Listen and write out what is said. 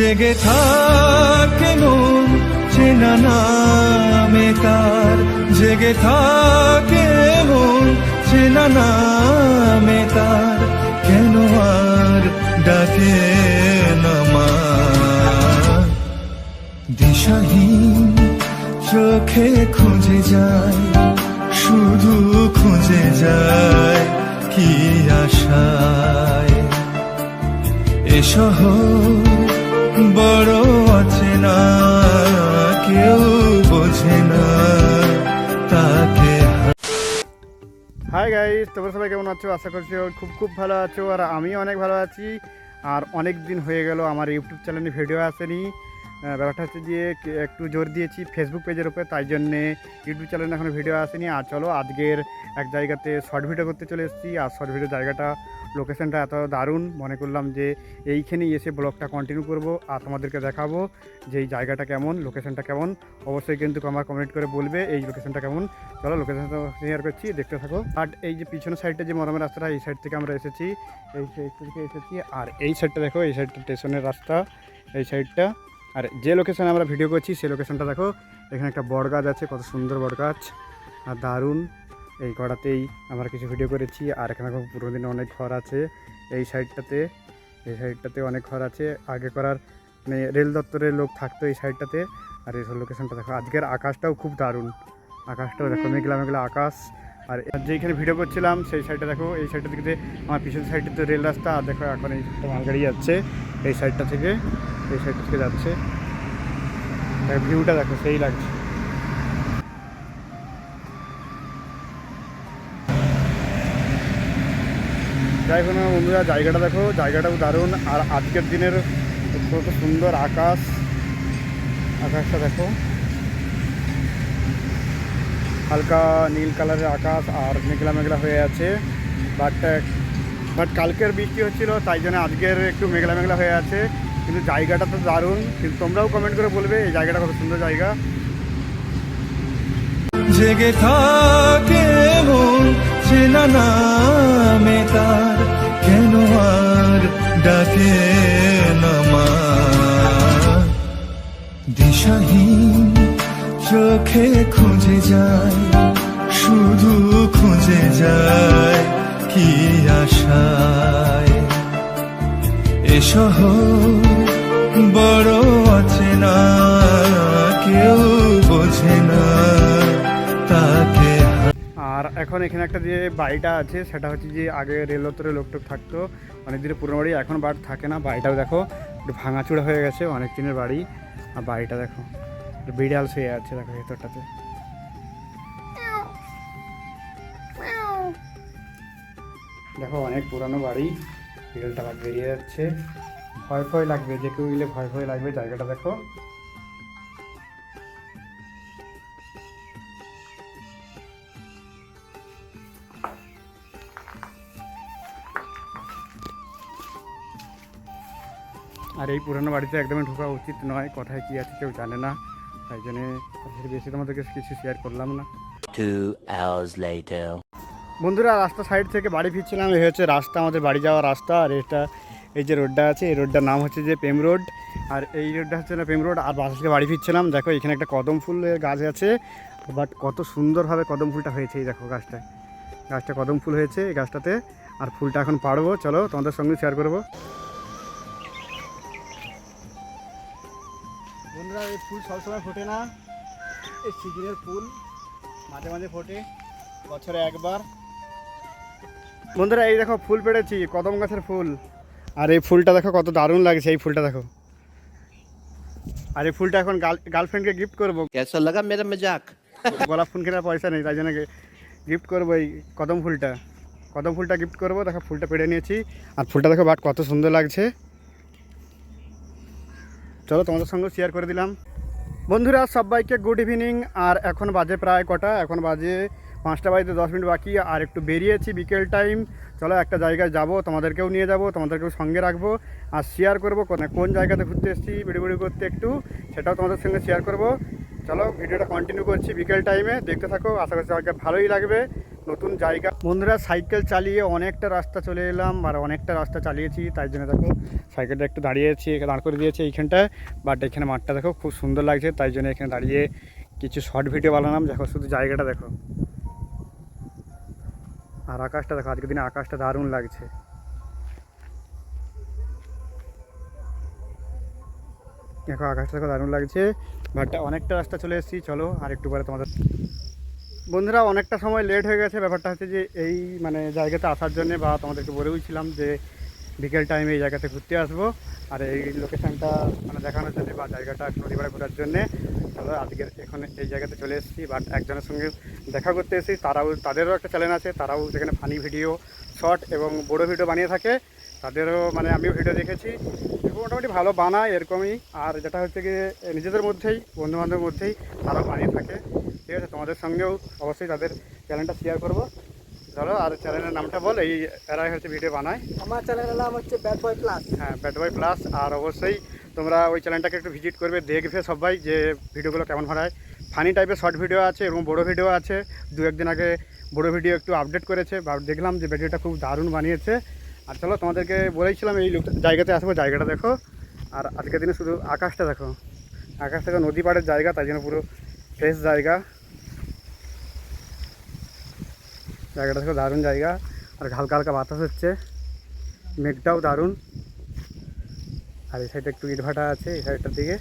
জেগে থাকে মন, চেনা নামে তার। জেগে থাকে মন, চেনা নামে তার। কেন আর ডাকে নামা দিশাহীন চোখে খুঁজে যায়, শুধু খুঁজে যায় কি আশায়। এ শহর বড় আছে না, কেউ বোঝে না তাকে হাই গাইস তোমরা সবাই কেমন আছো? আশা করছি খুব খুব ভালো আছো, আর আমি অনেক ভালো আছি। আর অনেক দিন হয়ে গেল, আমার ইউটিউব চ্যানেলে ভিডিও আসেনি। ব্যাপারটা হচ্ছে যে একটু জোর দিয়েছি ফেসবুক পেজের উপরে, তাই জন্যে ইউটিউব চ্যানেলে এখনও ভিডিও আসেনি। আর চলো, আজকের এক জায়গাতে শর্ট ভিডিও করতে চলে এসেছি। আর শর্ট ভিডিও জায়গাটা লোকেশনটা এত দারুণ। মনে করলাম যে এইখানেই এসে ব্লগটা কন্টিনিউ করব আর তোমাদেরকে দেখাবো যে এই জায়গাটা কেমন লোকেশনটা কেমন। অবশ্যই কিন্তু আমার কমেন্ট করে বলবে এই লোকেশনটা কেমন। চলো লোকেশনটা শেয়ার করছি, দেখতে থাকো। আর এই যে পিছনের সাইডটা যে মরমের রাস্তাটা, এই সাইড থেকে আমরা এসেছি। এই সাইড থেকে এসেছি। আর এই সাইডটা দেখো, এই সাইডটা স্টেশনের রাস্তা। এই সাইডটা আর যে লোকেশনে আমরা ভিডিও করছি সেই লোকেশনটা দেখো। এখানে একটা বট গাছ আছে, কত সুন্দর বট গাছ। আর দারুণ। এই গড়াতেই আমরা কিছু ভিডিও করেছি। আর এখানে পুরোনো দিনে অনেক ঘর আছে। এই সাইডটাতে এই সাইডটাতে অনেক ঘর আছে। আগে করার মানে রেল দপ্তরের লোক থাকতো এই সাইডটাতে আর এই লোকেশনটা দেখো, আজকের আকাশটাও খুব দারুণ। আকাশটাও দেখো, মেঘলা মেঘলা আকাশ। আর যেখানে ভিডিও করছিলাম, সেই সাইডটা দেখো, এই সাইডটা থেকে আমার পিছন সাইডে তো রেল রাস্তা। আর দেখো, এখন এই মালগাড়ি যাচ্ছে এই সাইডটা থেকে। এই সাইডটা থেকে যাচ্ছে। ভিউটা দেখো, সেই লাগছে। যাই হোক বন্ধুরা, জায়গাটা দেখো, জায়গাটাও দারুণ। আর আজকের দিনের কত সুন্দর আকাশ। আকাশটা দেখো। হালকা নীল কালারের আকাশ আর মেঘলা মেঘলা হয়ে আছে। বাট বাট কালকের বৃষ্টি হচ্ছিল, তাই জন্য আজকের একটু মেঘলা মেঘলা হয়ে আছে। কিন্তু জায়গাটা তো দারুণ। কিন্তু তোমরাও কমেন্ট করে বলবে এই জায়গাটা কত সুন্দর জায়গা। জেগে থাকে চেনা নামে তার কেন আর ডাকে নামা দিশাহীন চোখে খুঁজে যায়, শুধু খুঁজে যায় কি আশায়? এ শহর বড় আছে না, কেউ বোঝে না আর এখন এখানে একটা যে বাড়িটা আছে, সেটা হচ্ছে যে আগে রেল দপ্তরে লোকটোক থাকতো, অনেক দিনের পুরনো বাড়ি, এখন বাড়ি থাকে না। বাড়িটাও দেখো, একটু ভাঙাচুরা হয়ে গেছে, অনেক দিনের বাড়ি। আর বাড়িটা দেখো বিড়াল শুয়ে আছে, দেখো ভেতরটাতে। দেখো, অনেক পুরানো বাড়ি, বিড়ালটা বেরিয়ে যাচ্ছে। ভয় ভয় লাগবে যে কেউ গেলে ভয় ভয় লাগবে জায়গাটা দেখো। আর এই পুরানো বাড়িতে একদমই ঢোকা উচিত নয় কোথায় কী আছে কেউ জানে না। তাই জন্যে বেশি তোমাদেরকে কিছু শেয়ার করলাম না. বন্ধুরা রাস্তা সাইড থেকে বাড়ি ফিরছিলাম এই হচ্ছে রাস্তা আমাদের বাড়ি যাওয়ার রাস্তা আর এটা এই যে রোডটা আছে, এই রোডটার নাম হচ্ছে যে প্রেম রোড। আর এই রোডটা হচ্ছে না প্রেম রোড, আর বাসা থেকে বাড়ি ফিরছিলাম। দেখো, এখানে একটা কদম ফুলের গাছ আছে, বাট কত সুন্দরভাবে কদম ফুলটা হয়েছে, এই দেখো গাছটায়। গাছটা কদম ফুল হয়েছে এই গাছটাতে, আর ফুলটা এখন পাড়বো। চলো, তোমাদের সঙ্গে শেয়ার করব। বন্ধুরা, এই ফুল সবসময় ফোটে না। এই সিজনের ফুল মাঝে মাঝে ফোটে, বছরে একবার। বন্ধুরা, এই দেখো, ফুল পেড়েছি, কদম গাছের ফুল। আর এই ফুলটা দেখো কত দারুণ লাগছে এই ফুলটা দেখো। আর এই ফুলটা এখন গার্লফ্রেন্ডকে গিফট করব। কেসা লাগা মেরা মজাক গোলাপ ফুল কেনার পয়সা নেই তাই জন্য গিফট করব এই কদম ফুলটা। কদম ফুলটা গিফট করব দেখো ফুলটা পেড়ে নিয়েছি। আর ফুলটা দেখো বাট কত সুন্দর লাগছে। চলো তোমাদের সঙ্গে শেয়ার করে দিলাম। বন্ধুরা সবাইকে গুড ইভিনিং আর এখন বাজে প্রায় কটা এখন বাজে পাঁচটা বাজতে দশ মিনিট বাকি, আর একটু বেরিয়েছি বিকেল টাইম। চলো একটা জায়গায় যাব, তোমাদেরকেও নিয়ে যাব, তোমাদেরকেও সঙ্গে রাখব, আর শেয়ার করব কোন- জায়গাতে ঘুরতে এসেছি ভিডিও ভিডিও করতে একটু, সেটাও তোমাদের সঙ্গে শেয়ার করব। চলো ভিডিওটা কন্টিনিউ করছি বিকেল টাইমে দেখতে থাকো, আশা করছি আমাকে ভালোই লাগবে, নতুন জায়গা। বন্ধুরা সাইকেল চালিয়ে অনেকটা রাস্তা চলে এলাম, আর অনেকটা রাস্তা চালিয়েছি, তাই জন্য দেখো সাইকেলটা একটু দাঁড়িয়েছি দাঁড় করে দিয়েছি এইখানটায় বাট এখানে মাঠটা দেখো খুব সুন্দর লাগছে, তাই জন্য এখানে দাঁড়িয়ে কিছু শর্ট ভিডিও বানালাম, দেখো শুধু জায়গাটা দেখো। আর আকাশটা দেখো, আজকের দিনে আকাশটা দারুণ লাগছে। দেখো, আকাশটা দেখো দারুণ লাগছে। বাট অনেকটা রাস্তা চলে এসেছি, চলো আর একটু পরে তোমাদের বন্ধুরা, অনেকটা সময় লেট হয়ে গেছে। ব্যাপারটা হচ্ছে যে এই মানে জায়গাতে আসার জন্য বা তোমাদেরকে বলেওছিলাম যে বিকেল টাইমে এই জায়গাতে ঘুরতে আসব। আর এই লোকেশনটা মানে দেখানোর জন্য বা জায়গাটা নদীপাড়া ঘোরার জন্যে চলো আজকে এখানে এই জায়গাতে চলে এসেছি বাট একজনের সঙ্গে দেখা করতে এসেছি। তারাও তাদেরও একটা চ্যানেল আছে তারাও সেখানে ফানি ভিডিও শর্ট এবং বড় ভিডিও বানিয়ে থাকে। তাদেরও মানে আমিও ভিডিও দেখেছি। মোটামুটি ভালো বানায় এরকমই। আর যেটা হচ্ছে গিয়ে নিজেদের মধ্যেই বন্ধুবান্ধবের মধ্যেই তারাও বানিয়ে থাকে। ঠিক আছে তোমাদের সঙ্গেও অবশ্যই তাদের চ্যানেলটা শেয়ার করব। ধরো আর চ্যানেলের নামটা বল এই এরাই হচ্ছে ভিডিও বানায়। আমার চ্যানেলের নাম হচ্ছে ব্যাড বয় প্লাস হ্যাঁ ব্যাট বয় প্লাস আর অবশ্যই তোমরা ওই চ্যানেলটাকে একটু ভিজিট করবে, দেখবে সবাই যে ভিডিওগুলো কেমন হয় ফানি টাইপের শর্ট ভিডিও আছে এবং বড় ভিডিও আছে। দু একদিন আগে বড় ভিডিও একটু আপডেট করেছে, বা দেখলাম যে ভিডিওটা খুব দারুণ বানিয়েছে। আর চলো তোমাদেরকে বলেছিলাম এই জায়গাতে আসব, জায়গাটা দেখো। আর আজকের দিনে শুধু আকাশটা দেখো। আকাশ থেকে নদী পাড়ের জায়গা, তাই জন্য পুরো ফ্রেশ জায়গা। জায়গাটা দেখো দারুণ জায়গা। আর হালকা হালকা বাতাস হচ্ছে। মেঘটাও দারুণ। আর এই সাইডে একটু ইটভাটা আছে এই সাইডটার দিকে।